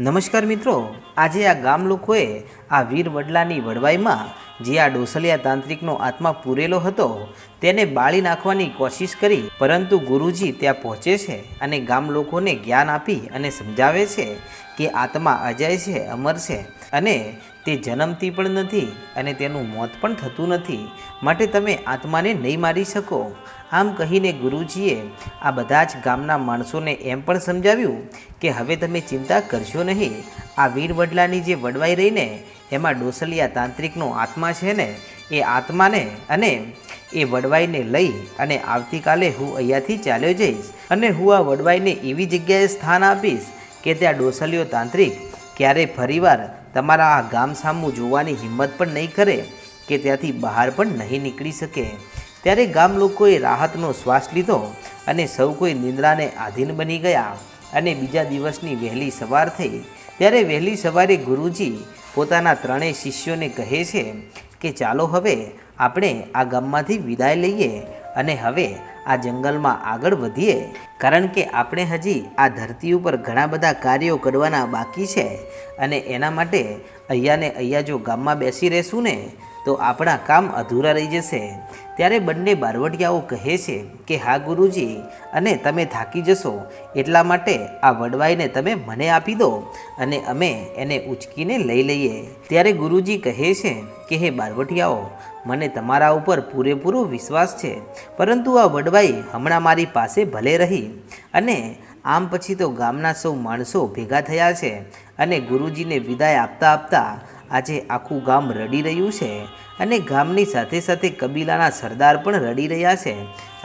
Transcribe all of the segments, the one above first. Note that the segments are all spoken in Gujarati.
નમસ્કાર મિત્રો, આજે આ ગામ લોકોએ આ વીર વડલાની વડવાઈમાં જે આ ડોસલિયા તાંત્રિકનો આત્મા પૂરેલો હતો, તેને બાળી નાખવાની કોશિશ કરી, પરંતુ ગુરુજી ત્યાં પહોંચે છે અને ગામ લોકોને જ્ઞાન આપી અને સમજાવે છે કે આત્મા અજય છે, અમર છે અને તે જન્મતી પણ નથી અને તેનું મોત પણ થતું નથી. માટે તમે આત્માને નહીં મારી શકો. આમ કહીને ગુરુજીએ આ બધા જ ગામના માણસોને એમ પણ સમજાવ્યું કે હવે તમે ચિંતા કરશો નહીં. આ વીર વડલાની જે વડવાઈ રહીને એમાં ડોસલિયા તાંત્રિકનો આત્મા છે ને, એ આત્માને અને એ વડવાઈને લઈ અને આવતીકાલે હું અહીંયાથી ચાલ્યો જઈશ અને હું આ વડવાઈને એવી જગ્યાએ સ્થાન આપીશ કે ત્યાં ડોસલિયો તાંત્રિક ક્યારેય ફરીવાર તમારા આ ગામ સામું જોવાની હિંમત પણ નહીં કરે કે ત્યાંથી બહાર પણ નહીં નીકળી શકે. ત્યારે ગામ લોકોએ રાહતનો શ્વાસ લીધો અને સૌ કોઈ નિંદ્રાને આધીન બની ગયા અને બીજા દિવસની વહેલી સવાર થઈ. ત્યારે વહેલી સવારે ગુરુજી પોતાના ત્રણેય શિષ્યોને કહે છે કે, ચાલો હવે આપણે આ ગામમાંથી વિદાય લઈએ અને હવે આ જંગલમાં આગળ વધીએ. કારણ કે આપણે હજી આ ધરતી ઉપર ઘણા બધા કાર્યો કરવાના બાકી છે અને એના માટે અહીંયાને અહીંયા જો ગામમાં બેસી રહેશું ને તો આપણા કામ અધૂરા રહી જશે. ત્યારે બંને બારવટિયાઓ કહે છે કે, હા, ગુરુજી, અને તમે થાકી જશો. એટલા માટે આ વડવાઈને તમે મને આપી દો અને અમે એને ઉચકીને લઈ લઈએ. ત્યારે ગુરુજી કહે છે કે, હે બારવટિયાઓ, મને તમારા ઉપર પૂરેપૂરો વિશ્વાસ છે. પરંતુ આ વડવાઈ હમણાં મારી પાસે ભલે રહી અને આમ પછી તો ગામના સૌ માણસો ભેગા થયા છે અને ગુરુજીને વિદાય આપતા આપતા આજે આખું ગામ રડી રહ્યું છે અને ગામની સાથે સાથે કબીલાના સરદાર પણ રડી રહ્યા છે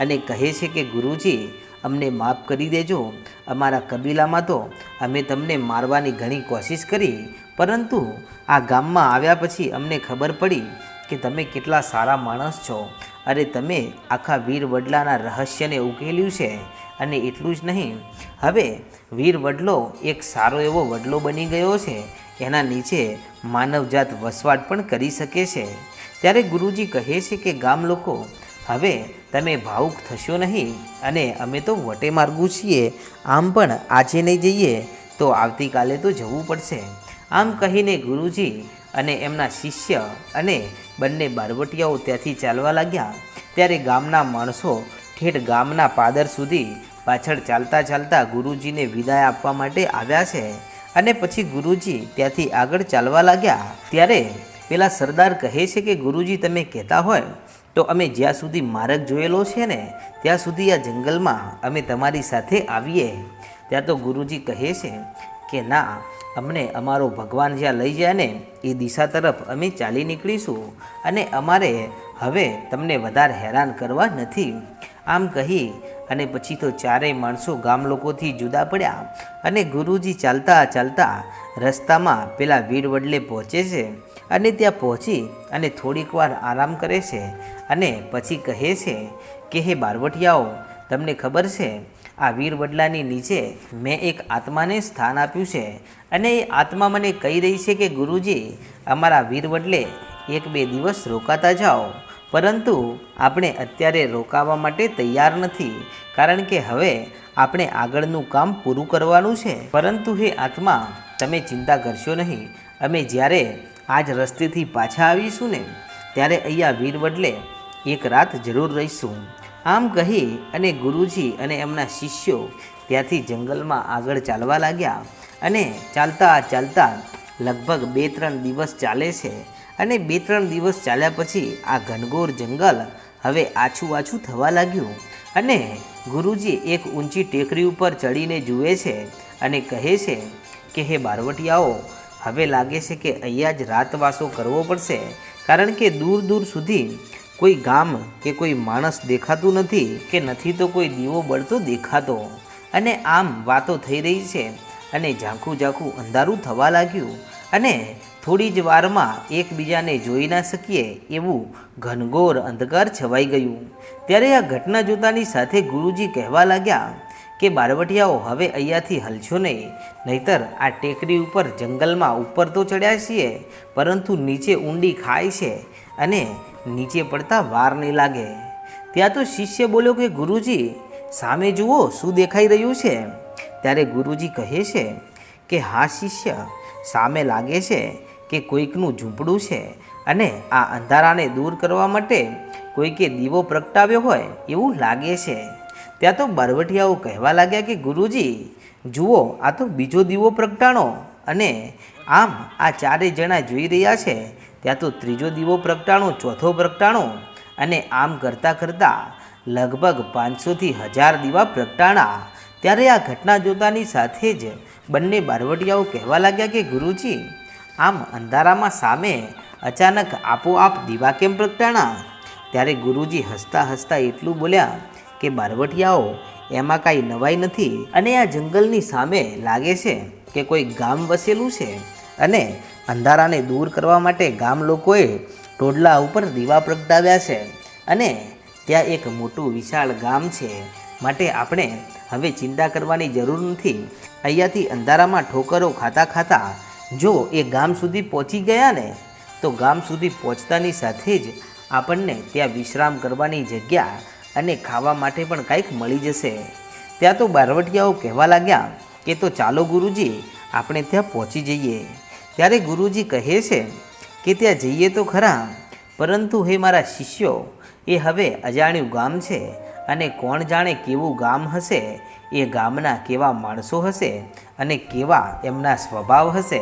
અને કહે છે કે, ગુરુજી, અમને માફ કરી દેજો. અમારા કબીલામાં તો અમે તમને મારવાની ઘણી કોશિશ કરી, પરંતુ આ ગામમાં આવ્યા પછી અમને ખબર પડી કે તમે કેટલા સારા માણસ છો અરે તમે આખા વીર વડલાના રહસ્યને ઉકેલ્યું છે અને એટલું જ નહીં. હવે વીર વડલો એક સારો એવો વડલો બની ગયો છે એના નીચે માનવજાત વસવાટ પણ કરી શકે છે. ત્યારે ગુરુજી કહે છે કે, ગામ લોકો, હવે તમે ભાવુક થશો નહીં અને અમે તો વટે માર્ગું છીએ. આમ પણ આજે નહીં જઈએ તો આવતીકાલે તો જવું પડશે. આમ કહીને ગુરુજી અને એમના શિષ્ય અને બંને બારવટિયાઓ ત્યાંથી ચાલવા લાગ્યા. ત્યારે ગામના માણસો ઠેઠ ગામના પાદર સુધી પાછળ ચાલતા ચાલતા ગુરુજીને વિદાય આપવા માટે આવ્યા છે. અને પછી ગુરુજી ત્યાંથી આગળ ચાલવા લાગ્યા. ત્યારે પેલા સરદાર કહે છે કે, ગુરુજી, તમે કહેતા હોય તો અમે જ્યાં સુધી માર્ગ જોયેલો છે ને, ત્યાં સુધી આ જંગલમાં અમે તમારી સાથે આવીએ. ત્યાં તો ગુરુજી કહે છે કે, ના, અમને અમારો ભગવાન જ્યાં લઈ જાય ને, એ દિશા તરફ અમે ચાલી નીકળીશું અને અમારે હવે તમને વધારે હેરાન કરવા નથી. આમ કહી અને પછી તો ચારેય માણસો ગામ લોકોથી જુદા પડ્યા અને ગુરુજી ચાલતા ચાલતા રસ્તામાં પેલા વીર વડલે પહોંચે છે અને ત્યાં પહોંચી અને થોડીક વાર આરામ કરે છે અને પછી કહે છે કે, હે બારવટિયાઓ, તમને ખબર છે, આ વીર વડલાની નીચે મેં એક આત્માને સ્થાન આપ્યું છે અને એ આત્મા મને કહી રહી છે કે, ગુરુજી, અમારા વીર વડલે એક બે દિવસ રોકાતા જાઓ. પરંતુ આપણે અત્યારે રોકાવા માટે તૈયાર નથી, કારણ કે હવે આપણે આગળનું કામ પૂરું કરવાનું છે. પરંતુ હે આત્મા, તમે ચિંતા કરશો નહીં. અમે જ્યારે આજ રસ્તેથી પાછા આવીશું ને, ત્યારે અહીંયા વીર વડલે એક રાત જરૂર રહીશું. આમ કહી અને ગુરુજી અને એમના શિષ્યો ત્યાંથી જંગલમાં આગળ ચાલવા લાગ્યા અને ચાલતા ચાલતા લગભગ બે ત્રણ દિવસ ચાલે છે. અને બે ત્રણ દિવસ ચાલ્યા પછી આ ઘનઘોર જંગલ હવે આછું આછું થવા લાગ્યું. અને ગુરુજી એક ઊંચી ટેકરી ઉપર ચડીને જુએ છે અને કહે છે કે, હે બારવટિયાઓ, હવે લાગે છે કે અહીંયા જ રાતવાસો કરવો પડશે, કારણ કે દૂર દૂર સુધી કોઈ ગામ કે કોઈ માણસ દેખાતું નથી કે નથી તો કોઈ દીવો બળતો દેખાતો. અને આમ વાતો થઈ રહી છે અને ઝાંખું ઝાંખું અંધારું થવા લાગ્યું. અને થોડી જ વારમાં એકબીજાને જોઈ ના શકીએ એવું ઘનઘોર અંધકાર છવાઈ ગયું. ત્યારે આ ઘટના જોતાની સાથે ગુરુજી કહેવા લાગ્યા કે, બારવટિયાઓ, હવે અહીંયાથી હલશો નહીં. નહીતર આ ટેકરી ઉપર જંગલમાં ઉપર તો ચડ્યા છીએ, પરંતુ નીચે ઊંડી ખાય છે અને નીચે પડતા વાર નહીં લાગે. ત્યાં તો શિષ્ય બોલ્યો કે, ગુરુજી, સામે જુઓ શું દેખાઈ રહ્યું છે. ત્યારે ગુરુજી કહે છે કે, હા શિષ્ય, સામે લાગે છે. કે કોઈકનું ઝૂંપડું છે અને આ અંધારાને દૂર કરવા માટે કોઈકે દીવો પ્રગટાવ્યો હોય એવું લાગે છે. ત્યાં તો બરવટિયાઓ કહેવા લાગ્યા કે, ગુરુજી, જુઓ, આ તો બીજો દીવો પ્રગટાણો અને આમ આ ચારેય જણા જોઈ રહ્યા છે. ત્યાં તો ત્રીજો દીવો પ્રગટાણો, ચોથો પ્રગટાણો અને આમ કરતાં કરતાં લગભગ પાંચસોથી હજાર દીવા પ્રગટાણા. ત્યારે આ ઘટના જોતાની સાથે જ બંને બારવટિયાઓ કહેવા લાગ્યા કે, ગુરુજી આમ અંધારામાં સામે અચાનક આપોઆપ દીવા કેમ પ્રગટાણા? ત્યારે ગુરુજી હસતા હસતા એટલું બોલ્યા કે, બારવટિયાઓ, એમાં કાંઈ નવાઈ નથી અને આ જંગલની સામે લાગે છે કે કોઈ ગામ વસેલું છે અને અંધારાને દૂર કરવા માટે ગામ લોકોએ ટોડલા ઉપર દીવા પ્રગટાવ્યા છે અને ત્યાં એક મોટું વિશાળ ગામ છે. માટે આપણે હવે ચિંતા કરવાની જરૂર નથી. અહીંયાથી અંધારામાં ઠોકરો ખાતા ખાતા જો એ ગામ સુધી પહોંચી ગયા ને, તો ગામ સુધી પહોંચતાની સાથે જ આપણને ત્યાં વિશ્રામ કરવાની જગ્યા અને ખાવા માટે પણ કંઈક મળી જશે. ત્યાં તો બારવટિયાઓ કહેવા લાગ્યા કે તો ચાલો ગુરુજી, આપણે ત્યાં પહોંચી જઈએ. ત્યારે ગુરુજી કહે છે કે ત્યાં જઈએ તો ખરા, પરંતુ હે મારા શિષ્યો, એ હવે અજાણ્યું ગામ છે અને કોણ જાણે કેવું ગામ હશે એ ગામના કેવા માણસો હશે અને કેવા એમના સ્વભાવ હશે?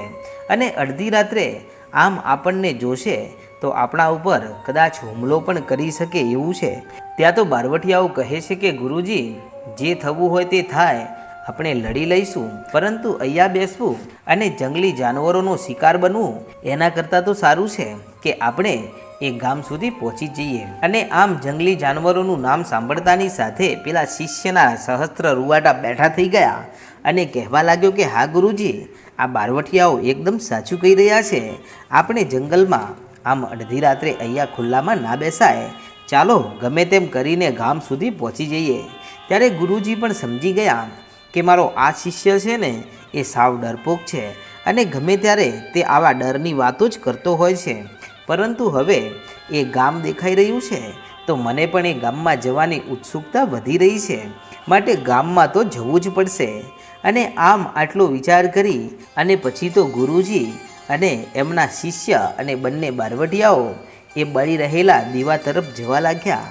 અને અડધી રાત્રે આમ આપણને જોશે તો આપણા ઉપર કદાચ હુમલો પણ કરી શકે એવું છે. ત્યાં તો બારવટિયાઓ કહે છે કે, ગુરુજી, જે થવું હોય તે થાય, આપણે લડી લઈશું. પરંતુ અહીંયા બેસવું અને જંગલી જાનવરોનો શિકાર બનવું એના કરતાં તો સારું છે કે આપણે એ ગામ સુધી પહોંચી જઈએ. અને આમ જંગલી જાનવરોનું નામ સાંભળતાની સાથે પેલા શિષ્યના સહસ્ત્ર રૂવાટા બેઠા થઈ ગયા. અને કહેવા લાગ્યો કે, હા, ગુરુજી, આ બારવટિયાઓ એકદમ સાચું કહી રહ્યા છે. આપણે જંગલમાં આમ અડધી રાત્રે અહીંયા ખુલ્લામાં ના બેસાય. ચાલો, ગમે તેમ કરીને ગામ સુધી પહોંચી જઈએ. ત્યારે ગુરુજી પણ સમજી ગયા કે મારો આ શિષ્ય છે ને, એ સાવ ડરપોક છે. અને ગમે ત્યારે તે આવા ડરની વાતો જ કરતો હોય છે. પરંતુ હવે એ ગામ દેખાઈ રહ્યું છે, તો મને પણ એ ગામમાં જવાની ઉત્સુકતા વધી રહી છે. માટે ગામમાં તો જવું જ પડશે. અને આમ આટલો વિચાર કરી અને પછી તો ગુરુજી અને એમના શિષ્ય અને બંને બારવટિયાઓ એ બળી રહેલા દીવા તરફ જવા લાગ્યા.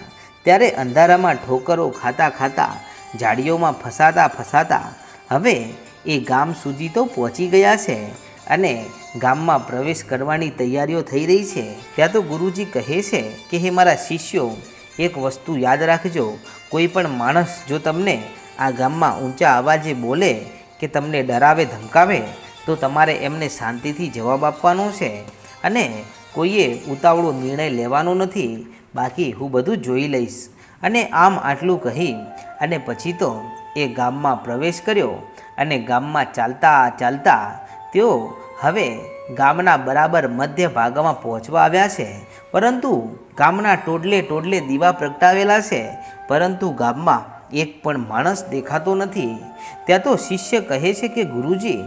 ત્યારે અંધારામાં ઠોકરો ખાતા ખાતા, ઝાડીઓમાં ફસાતા ફસાતા, હવે એ ગામ સુધી તો પહોંચી ગયા છે. અને ગામમાં પ્રવેશ કરવાની તૈયારીઓ થઈ રહી છે. ત્યાં તો ગુરુજી કહે છે કે, હે મારા શિષ્યો, એક વસ્તુ યાદ રાખજો. કોઈ પણ માણસ જો તમને આ ગામમાં ઊંચા અવાજે બોલે કે તમને ડરાવે, ધમકાવે, તો તમારે એમને શાંતિથી જવાબ આપવાનો છે. અને કોઈએ ઉતાવળો નિર્ણય લેવાનો નથી, બાકી હું બધું જોઈ લઈશ. અને આમ આટલું કહી, અને પછી તો એ ગામમાં પ્રવેશ કર્યો. અને ગામમાં ચાલતા ચાલતા તેઓ હવે ગામના બરાબર મધ્ય ભાગમાં પહોંચવા આવ્યા છે. પરંતુ ગામના ટોડલે ટોડલે દીવા પ્રગટાવેલા છે. પરંતુ ગામમાં એક પણ માણસ દેખાતો નથી. ત્યાં તો શિષ્ય કહે છે કે, ગુરુજી,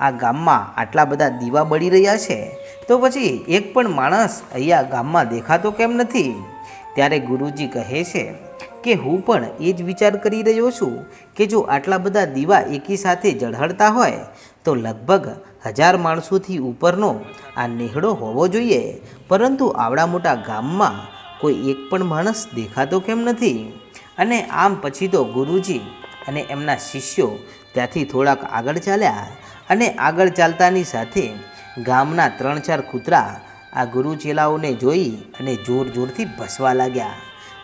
આ ગામમાં આટલા બધા દીવા બળી રહ્યા છે. તો પછી એક પણ માણસ અહીંયા ગામમાં દેખાતો કેમ નથી? ત્યારે ગુરુજી કહે છે કે, હું પણ એ જ વિચાર કરી રહ્યો છું કે જો આટલા બધા દીવા એકી સાથે ઝળહળતા હોય, તો લગભગ હજાર માણસોથી ઉપરનો આ નેહડો હોવો જોઈએ. પરંતુ આવડા મોટા ગામમાં કોઈ એક પણ માણસ દેખાતો કેમ નથી? અને આમ પછી તો ગુરુજી અને એમના શિષ્યો ત્યાંથી થોડાક આગળ ચાલ્યા અને આગળ ચાલતાની સાથે ગામના ત્રણ ચાર કૂતરા આ ગુરુ ચેલાઓને જોઈ અને જોર જોરથી ભસવા લાગ્યા.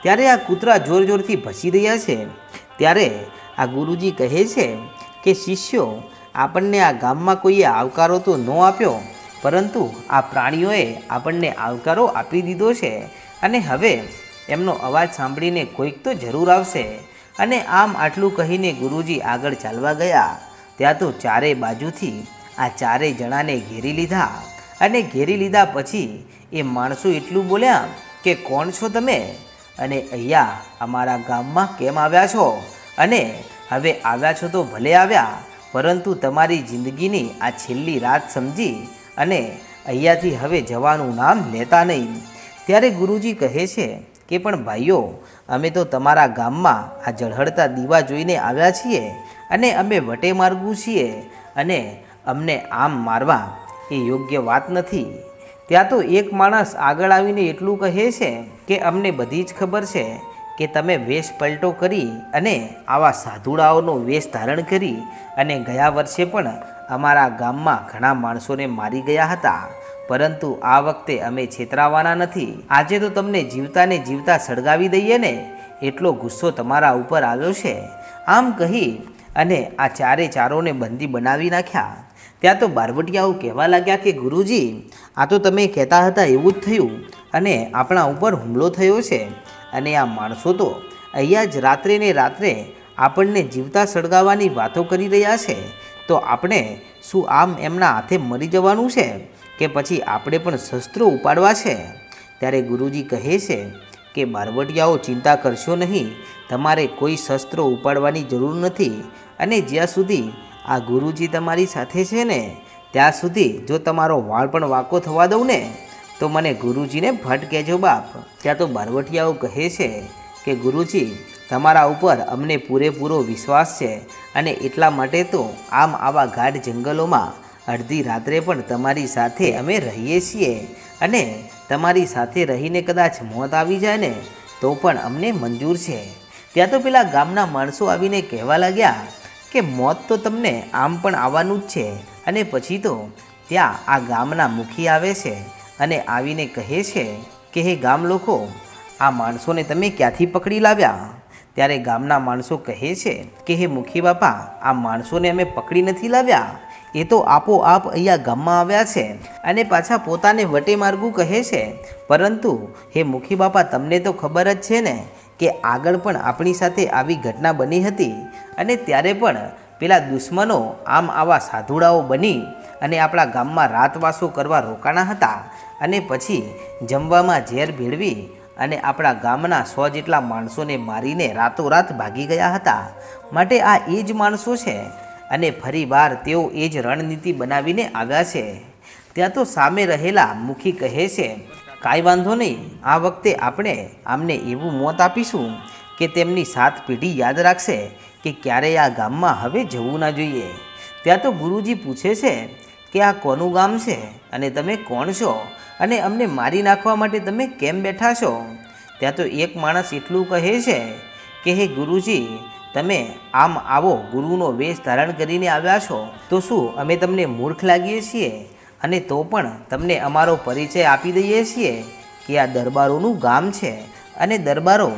ત્યારે આ કૂતરા જોર જોરથી ભસી રહ્યા છે. ત્યારે આ ગુરુજી કહે છે કે, શિષ્યો આપણને આ ગામમાં કોઈએ આવકારો તો ન આપ્યો, પરંતુ આ પ્રાણીઓએ આપણને આવકારો આપી દીધો છે. અને હવે એમનો અવાજ સાંભળીને કોઈક તો જરૂર આવશે. અને આમ આટલું કહીને ગુરુજી આગળ ચાલવા ગયા. ત્યાં તો ચારે બાજુથી આ ચારેય જણાને ઘેરી લીધા. અને ઘેરી લીધા પછી એ માણસો એટલું બોલ્યા કે, કોણ છો તમે? અને અહીંયા અમારા ગામમાં કેમ આવ્યા છો? અને હવે આવ્યા છો તો ભલે આવ્યા પરંતુ તમારી જિંદગીની આ છેલ્લી રાત સમજી અને અહીંયાથી હવે જવાનું નામ લેતા નહીં. ત્યારે ગુરુજી કહે છે કે, પણ ભાઈઓ, અમે તો તમારા ગામમાં આ ઝળહળતા દીવા જોઈને આવ્યા છીએ અને અમે વટે માર્ગું છીએ અને અમને આમ મારવા એ યોગ્ય વાત નથી. ત્યાં તો એક માણસ આગળ આવીને એટલું કહે છે કે, અમને બધી જ ખબર છે કે તમે વેશ પલટો કરી અને આવા સાધુડાઓનો વેશ ધારણ કરી અને ગયા વર્ષે પણ અમારા ગામમાં ઘણા માણસોને મારી ગયા હતા. પરંતુ આ વખતે અમે છેતરાવાના નથી. આજે તો તમને જીવતાને જીવતા સળગાવી દઈએ ને? એટલો ગુસ્સો તમારા ઉપર આવ્યો છે. આમ કહી અને આ ચારે ચારોને બંદી બનાવી નાખ્યા. ત્યાં તો બારવટિયાઓ કહેવા લાગ્યા કે, ગુરુજી, આ તો તમે કહેતા હતા એવું જ થયું અને આપણા ઉપર હુમલો થયો છે. અને આ માણસો તો અહીંયા જ રાત્રે ને રાત્રે આપણને જીવતા સળગાવવાની વાતો કરી રહ્યા છે. તો આપણે શું આમ એમના હાથે મરી જવાનું છે કે પછી આપણે પણ શસ્ત્રો ઉપાડવા છે? ત્યારે ગુરુજી કહે છે કે બારવટિયાઓ ચિંતા કરશો નહીં. તમારે કોઈ શસ્ત્રો ઉપાડવાની જરૂર નથી. અને જ્યાં સુધી આ ગુરુજી તમારી સાથે છે ને, ત્યાં સુધી જો તમારો વાળ પણ વાંકો થવા દઉં ને તો મને ગુરુજીને ભટ્ટ કહેજો બાપ. ત્યાં તો બારવટિયાઓ કહે છે કે, ગુરુજી, તમારા ઉપર અમને પૂરેપૂરો વિશ્વાસ છે અને એટલા માટે તો આમ આવા ગાઢ જંગલોમાં અડધી રાત્રે પણ તમારી સાથે અમે રહીએ છીએ. અને તમારી સાથે રહીને કદાચ મોત આવી જાય ને, તો પણ અમને મંજૂર છે. ત્યાં તો પેલા ગામના માણસો આવીને કહેવા લાગ્યા કે, મોત તો તમને આમ પણ આવવાનું જ છે. અને પછી તો ત્યાં આ ગામના મુખી આવે છે. અને આવીને કહે છે કે, હે ગામ લોકો, આ માણસોને તમે ક્યાંથી પકડી લાવ્યા? ત્યારે ગામના માણસો કહે છે કે, હે મુખી બાપા, આ માણસોને અમે પકડી નથી લાવ્યા. એ તો આપોઆપ અહીંયા ગામમાં આવ્યા છે અને પાછા પોતાને વટે માર્ગું કહે છે. પરંતુ, હે મુખી બાપા, તમને તો ખબર જ છે ને કે આગળ પણ આપણી સાથે આવી ઘટના બની હતી અને ત્યારે પણ પેલા દુશ્મનો આમ આવા સાધુડાઓ બની અને આપણા ગામમાં રાતવાસો કરવા રોકાણા હતા. અને પછી જમવામાં ઝેર ભેળવી અને આપણા ગામના સો જેટલા માણસોને મારીને રાતોરાત ભાગી ગયા હતા. માટે આ એ જ માણસો છે અને ફરીવાર તેઓ એ જ રણનીતિ બનાવીને આવ્યા છે. ત્યાં તો સામે રહેલા મુખી કહે છે, કાંઈ વાંધો નહીં, આ વખતે આપણે આમને એવું મોત આપીશું કે તેમની સાત પેઢી યાદ રાખશે કે ક્યારેય આ ગામમાં હવે જવું ના જોઈએ. ત્યાં તો ગુરુજી પૂછે છે, કે આ કોનું ગામ છે અને તમે કોણ છો? અને અમને મારી નાખવા માટે તમે કેમ બેઠા છો? ત્યાં તો એક માણસ એટલું કહે છે કે, હે ગુરુજી, તમે આમ આવો ગુરુનો વેશ ધારણ કરીને આવ્યા છો, તો શું અમે તમને મૂર્ખ લાગીએ છીએ? અને તો પણ તમને અમારો પરિચય આપી દઈએ છીએ કે આ દરબારોનું ગામ છે. અને દરબારો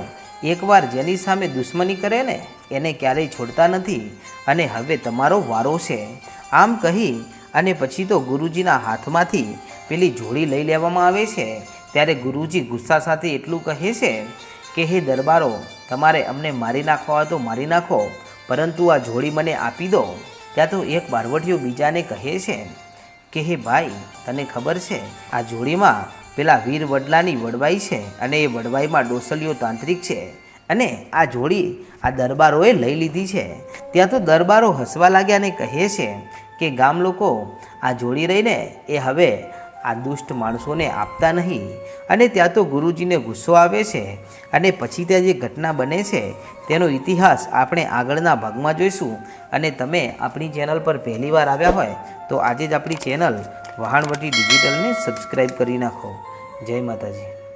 એકવાર જેની સામે દુશ્મની કરે ને, એને ક્યારેય છોડતા નથી. અને હવે તમારો વારો છે. આમ કહી અને પછી તો ગુરુજીના હાથમાંથી પેલી જોડી લઈ લેવામાં આવે છે? ત્યારે ગુરુજી ગુસ્સા સાથે એટલું કહે છે કે, હે દરબારો, તમારે અમને મારી નાખવા હોય તો મારી નાખો, પરંતુ આ જોડી મને આપી દો. ત્યાં તો એક બારવટીઓ બીજાને કહે છે કે, હે ભાઈ, તને ખબર છે, આ જોડીમાં પેલા વીર વડલાની વડવાઈ છે અને એ વડવાઈમાં ડોસલીઓ તાંત્રિક છે અને આ જોડી આ દરબારોએ લઈ લીધી છે. ત્યાં તો દરબારો હસવા લાગ્યા અને કહે છે કે, ગામ લોકો, આ જોડી રહીને એ હવે આ દુષ્ટ માણસોને આપતા નહીં. અને ત્યાં તો ગુરુજીને ગુસ્સો આવે છે અને પછી ત્યાં જે ઘટના બને છે, તેનો ઇતિહાસ આપણે આગળના ભાગમાં જોઈશું. અને તમે આપણી ચેનલ પર પહેલીવાર આવ્યા હોય, તો આજે જ આપણી ચેનલ વહાણવટી ડિજિટલને સબસ્ક્રાઈબ કરી નાખો. જય માતાજી.